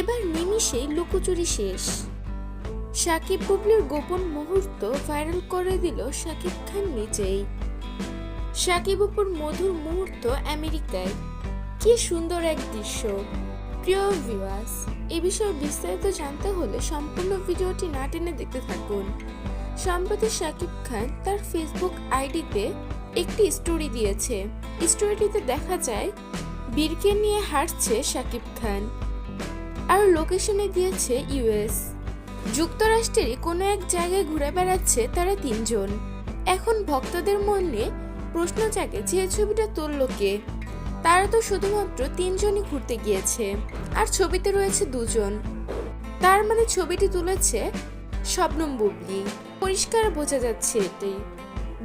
এবার নিমিষেই লুকোচুরি শেষ। সাকিব বুবলির গোপন মুহূর্ত ভাইরাল করে দিল সাকিব খান নিজেই। সাকিব উপর মধুর মুহূর্ত আমেরিকায়। কি সুন্দর এক দৃশ্য। প্রিয় ভিউয়ার্স এ বিষয়ে বিস্তারিত জানতে হলে সম্পূর্ণ ভিডিওটি না টেনে দেখতে থাকুন। সম্প্রতি শাকিব খান তার ফেসবুক আইডিতে একটি স্টোরি দিয়েছে। স্টোরিটিতে দেখা যায় বীরকে নিয়ে হাঁটছে শাকিব খান। আর লোকেশনে দিয়েছে ইউএস। যুক্তরাষ্ট্রেরই কোনো এক জায়গায় ঘুরে বেড়াচ্ছে তারা তিনজন। এখন ভক্তদের মনে প্রশ্ন জাগে যে ছবিটা তুলল কে? তারা তো শুধুমাত্র তিনজনই ঘুরতে গিয়েছে, আর ছবিতে রয়েছে দুজন। তার মানে ছবিটি তুলেছে শবনম বুবলি। পরিষ্কার বোঝা যাচ্ছে এটাই।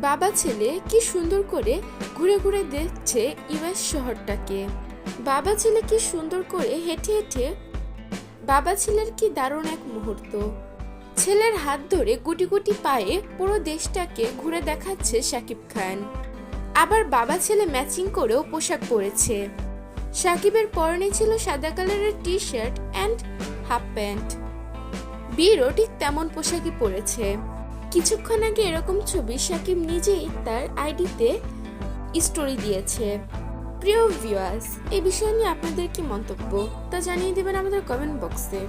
বাবা ছেলে কি সুন্দর করে ঘুরে ঘুরে দেখছে ইউএস শহরটাকে। বাবা ছেলে কি সুন্দর করে হেঁটে হেঁটে বাবা ছেলের কি দারুণ এক মুহূর্ত। ছেলের হাত ধরে গুটি গুটি পায়ে পুরো দেশটাকে ঘুরে দেখাচ্ছে শাকিব খান। আবার বাবা ছেলে ম্যাচিং করেও পোশাক পরেছে। সাকিবের পরনে ছিল সাদা কালারের T shirt and half pant বীরও ঠিক তেমন পোশাকই পরেছে। কিছুক্ষণ আগে এরকম ছবি সাকিব নিজেই তার আইডিতে স্টোরি দিয়েছে। প্রিয় ভিউয়ার্স এই বিষয় নিয়ে আপনাদের কি মন্তব্য তা জানিয়ে দেবেন আমাদের কমেন্ট বক্সে